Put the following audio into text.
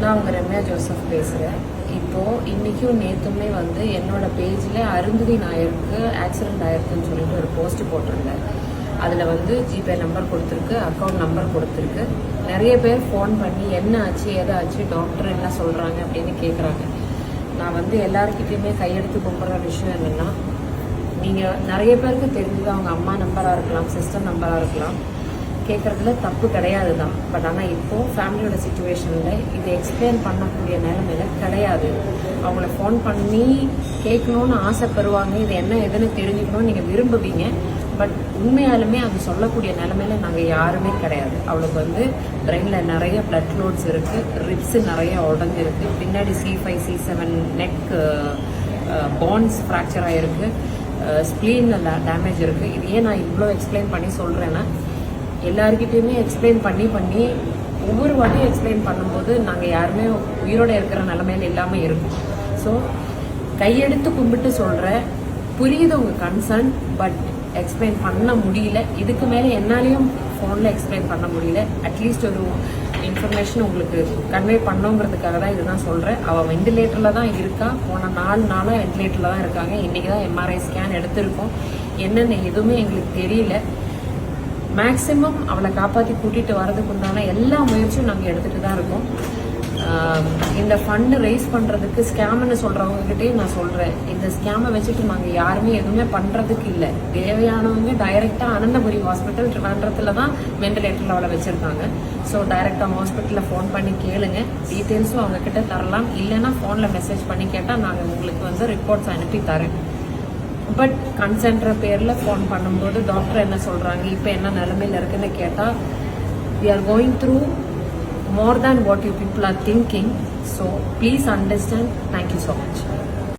நான் உங்கள் ரம்யா ஜோசப் பேசுகிறேன் இப்போது இன்றைக்கும் நேற்றுமே வந்து என்னோட பேஜில் அருந்ததி நாயருக்கு ஆக்சிடென்ட் ஆயிருக்குன்னு சொல்லிட்டு ஒரு போஸ்ட் போட்டிருந்தேன் அதில் வந்து ஜிபே நம்பர் கொடுத்துருக்கு அக்கௌண்ட் நம்பர் கொடுத்துருக்கு. நிறைய பேர் ஃபோன் பண்ணி என்ன ஆச்சு எதை ஆச்சு டாக்டர் என்ன சொல்கிறாங்க அப்படின்னு கேட்குறாங்க நான் வந்து எல்லாருக்கிட்டையுமே கையெடுத்து கும்பிட்ற விஷயம் என்னென்னா நீங்கள் நிறைய பேருக்கு தெரிஞ்சது அவங்க அம்மா நம்பராக இருக்கலாம் சிஸ்டர் நம்பராக இருக்கலாம். கேட்குறதுல தப்பு கிடையாது தான் பட் ஆனால் இப்போது ஃபேமிலியோட சுச்சுவேஷனில் இது எக்ஸ்பிளைன் பண்ணக்கூடிய நிலைமையில கிடையாது. அவங்கள ஃபோன் பண்ணி கேட்கணும்னு ஆசைப்படுவாங்க. இது என்ன எதுன்னு தெரிஞ்சுக்கணும்னு நீங்கள் விரும்புவீங்க. பட் உண்மையாலுமே அது சொல்லக்கூடிய நிலமையில நாங்கள் யாருமே கிடையாது. அவளுக்கு வந்து பிரெயினில் நிறைய பிளட் லோட்ஸ் இருக்குது ரிப்ஸ் நிறைய உடஞ்சிருக்கு. பின்னாடி C five C seven neck bones fracture ஆகிருக்கு ஸ்ப்ளீனில் டேமேஜ் இருக்குது இது ஏன் நான் இவ்வளோ எக்ஸ்பிளைன் பண்ணி சொல்கிறேன்னா எல்லாருக்கிட்டையுமே எக்ஸ்பிளைன் பண்ணி பண்ணி ஒவ்வொரு வாட்டியும் எக்ஸ்பிளைன் பண்ணும்போது நாங்கள் யாருமே உயிரோட இருக்கிற நிலமையில இல்லாமல் இருக்கும். ஸோ கையெடுத்து கும்பிட்டு சொல்கிறேன் புரியுது உங்கள் கன்சர்ன் பட் எக்ஸ்பிளைன் பண்ண முடியல. இதுக்கு மேலே என்னாலையும் ஃபோனில் எக்ஸ்பிளைன் பண்ண முடியல. அட்லீஸ்ட் ஒரு இன்ஃபர்மேஷன் உங்களுக்கு கன்வே பண்ணோங்கிறதுக்காக தான் இதுதான் சொல்கிறேன் அவள் வெண்டிலேட்டரில் தான் இருக்கா. போன நாலு நாளாக வெண்டிலேட்டரில் தான் இருக்காங்க. இன்றைக்கி தான் எம்ஆர்ஐ ஸ்கேன் எடுத்திருக்கோம். என்னென்ன எதுவுமே எங்களுக்கு தெரியல. மேக்ஸிமம் அவளை காப்பாற்றி கூட்டிகிட்டு வரதுக்கு உண்டான எல்லா முயற்சியும் நாங்கள் எடுத்துகிட்டு தான் இருக்கோம். இந்த ஃபண்டு ரைஸ் பண்ணுறதுக்கு ஸ்கேம்னு சொல்கிறவங்ககிட்டயும் நான் சொல்கிறேன் இந்த ஸ்கேமை வச்சுட்டு நாங்கள் யாருமே எதுவுமே பண்ணுறதுக்கு இல்லை. தேவையானவங்க டைரெக்டாக அனந்தபுரி ஹாஸ்பிட்டல் ட்ரிவாண்டத்தில் தான் வெண்டிலேட்டரில் அவளை வச்சுருக்காங்க. ஸோ டைரெக்டாக ஹாஸ்பிட்டலில் ஃபோன் பண்ணி கேளுங்க. டீட்டெயில்ஸும் அவங்கக்கிட்ட தரலாம். இல்லைன்னா ஃபோனில் மெசேஜ் பண்ணி கேட்டால் நாங்கள் உங்களுக்கு வந்து ரிப்போர்ட்ஸ் அனுப்பி தரேன். பட் கன்சென்ட்ர பேரில் ஃபோன் பண்ணும்போது டாக்டர் என்ன சொல்கிறாங்க இப்போ என்ன நிலமையில் இருக்குன்னு கேட்டால் we are going through more than what you people are thinking so please understand thank you so much